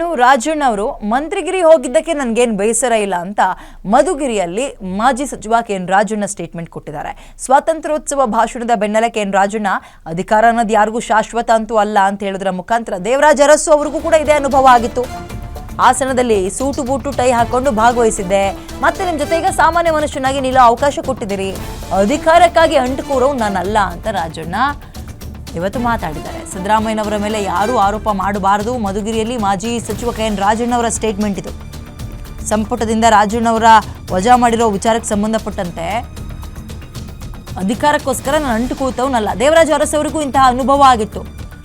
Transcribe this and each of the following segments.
ಇನ್ನು ರಾಜಣ್ಣ ಅವರು ಮಂತ್ರಿಗಿರಿ ಹೋಗಿದ್ದಕ್ಕೆ ನನಗೇನು ಬೇಸರ ಇಲ್ಲ ಅಂತ ಮಧುಗಿರಿಯಲ್ಲಿ ಮಾಜಿ ಸಚಿವ ಕೆ ಎನ್ ರಾಜಣ್ಣ ಸ್ಟೇಟ್ಮೆಂಟ್ ಕೊಟ್ಟಿದ್ದಾರೆ. ಸ್ವಾತಂತ್ರ್ಯೋತ್ಸವ ಭಾಷಣದ ಬೆನ್ನಲ್ಲೇ ಕೆ ಎನ್ ರಾಜಣ್ಣ, ಅಧಿಕಾರ ಅನ್ನೋದು ಯಾರಿಗೂ ಶಾಶ್ವತ ಅಂತೂ ಅಲ್ಲ ಅಂತ ಹೇಳೋದ್ರ ಮುಖಾಂತರ ದೇವರಾಜ ಅರಸು ಅವ್ರಿಗೂ ಕೂಡ ಇದೇ ಅನುಭವ ಆಗಿತ್ತು. ಆಸನದಲ್ಲಿ ಸೂಟು ಬೂಟು ಟೈ ಹಾಕೊಂಡು ಭಾಗವಹಿಸಿದ್ದೆ. ಮತ್ತೆ ನಿಮ್ಮ ಈಗ ಸಾಮಾನ್ಯ ಮನುಷ್ಯನಾಗಿ ನಿಲ್ಲೋ ಅವಕಾಶ ಕೊಟ್ಟಿದ್ದೀರಿ. ಅಧಿಕಾರಕ್ಕಾಗಿ ಅಂಟು ಕೂರೋ ನಾನಲ್ಲ ಅಂತ ರಾಜಣ್ಣ ಇವತ್ತು ಮಾತಾಡಿದ್ದಾರೆ. ಸಿದ್ದರಾಮಯ್ಯನವರ ಮೇಲೆ ಯಾರೂ ಆರೋಪ ಮಾಡಬಾರದು. ಮಧುಗಿರಿಯಲ್ಲಿ ಮಾಜಿ ಸಚಿವ ಕೆ. ಎನ್. ರಾಜಣ್ಣವರ ಸ್ಟೇಟ್ಮೆಂಟ್ ಇದು. ಸಂಪುಟದಿಂದ ರಾಜಣ್ಣವರ ವಜಾ ಮಾಡಿರೋ ವಿಚಾರಕ್ಕೆ ಸಂಬಂಧಪಟ್ಟಂತೆ ಅಧಿಕಾರಕ್ಕೋಸ್ಕರ ನಾನು ಅಂಟು ಕೂತವನಲ್ಲ. ದೇವರಾಜ ಅರಸವರಿಗೂ ಇಂತಹ ಅನುಭವ ಆಗಿತ್ತು.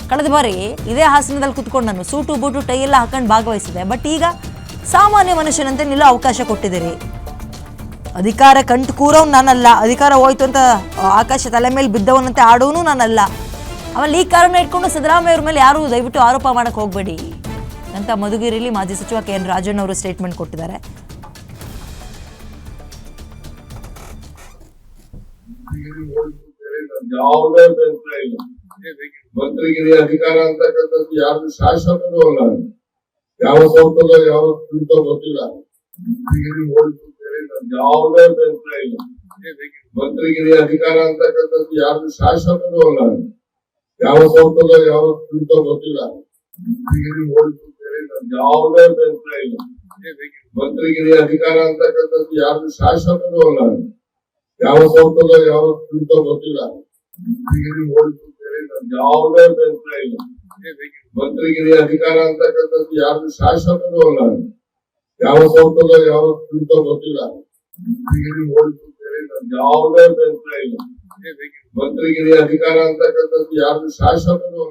ಕಳೆದ ಬಾರಿ ಇದೇ ಹಾಸನದಲ್ಲಿ ಕುತ್ಕೊಂಡು ನಾನು ಸೂಟು, ಬೂಟು, ಟೈ ಎಲ್ಲ ಹಾಕೊಂಡು ಭಾಗವಹಿಸಿದೆ. ಬಟ್ ಈಗ ಸಾಮಾನ್ಯ ಮನುಷ್ಯನಂತೆ ನಿಲ್ಲೋ ಅವಕಾಶ ಕೊಟ್ಟಿದ್ದೀರಿ. ಅಧಿಕಾರ ಕಂಟು ಕೂರೋನು ನಾನಲ್ಲ. ಅಧಿಕಾರ ಹೋಯ್ತು ಅಂತ ಆಕಾಶ ತಲೆ ಮೇಲೆ ಬಿದ್ದವನಂತೆ ಆಡೋನು ನಾನಲ್ಲ. ಆಮೇಲೆ ಈ ಕಾರಣ ಇಟ್ಕೊಂಡು ಸಿದ್ದರಾಮಯ್ಯ ಅವ್ರ ಮೇಲೆ ಯಾರು ದಯವಿಟ್ಟು ಆರೋಪ ಮಾಡಕ್ಕೆ ಹೋಗಬೇಡಿ. ಅಂತ ಮಧುಗಿರಿಲಿ ಮಾಜಿ ಸಚಿವ ಕೆ ಎನ್ ಅವರು ಸ್ಟೇಟ್ಮೆಂಟ್ ಕೊಟ್ಟಿದ್ದಾರೆ. ಯಾವುದೇ ಬೇಸರ ಇಲ್ಲ. ಮಂತ್ರಿಗಿರಿ ಅಧಿಕಾರ ಅಂತಕ್ಕಂಥದ್ದು ಯಾರು ಶಾಸಕರು ಅಲ್ಲ. ಯಾವ ಸಂಸ್ಥೆ ಯಾವ ದುಡ್ಡ ಗೊತ್ತಿಲ್ಲ. ಯಾವುದೇ ಬೇಸರ ಇಲ್ಲ. ಮಂತ್ರಿಗಿರಿ ಅಧಿಕಾರ ಅಂತಕ್ಕಂಥದ್ದು ಯಾರು ಶಾಸಕರು ಅಲ್ಲ. ಯಾವ ಸಂಸ್ಥೆ ಯಾವ ಗೊತ್ತಿಲ್ಲ. ಅಂತ ನನ್ಗೆ ಯಾವುದೇ ಬೇಸರ ಇಲ್ಲ. ಮಂತ್ರಿಗಿರಿ ಅಧಿಕಾರ ಅಂತಕ್ಕಂಥದ್ದು ಯಾರು ಶಾಸಕರು ಅಲ್ಲ. ಯಾವ ಸಂಸ್ಥೆ ಯಾವ ಗೊತ್ತಿಲ್ಲ. ಅಂತ ನನ್ಗೆ ಯಾವುದೇ ಬೇಸರ ಇಲ್ಲ. ಮಂತ್ರಿಗಿರಿ ಅಧಿಕಾರ ಅಂತಕ್ಕಂಥದ್ದು ಯಾರು ಶಾಸಕರು ಅಲ್ಲ. ಯಾವ ಸಂಸ್ಥೆ ಯಾವ ಗೊತ್ತಿಲ್ಲ. ಅಂತ ನನ್ಗೆ ಯಾವುದೇ ಬೇಸರ ಇಲ್ಲ. ಮಂತ್ರಿಗಿರಿ ಅಧಿಕಾರ ಅಂತಕ್ಕಂಥದ್ದು ಯಾರು ಶಾಶ್ವತನೂ ಅಲ್ಲ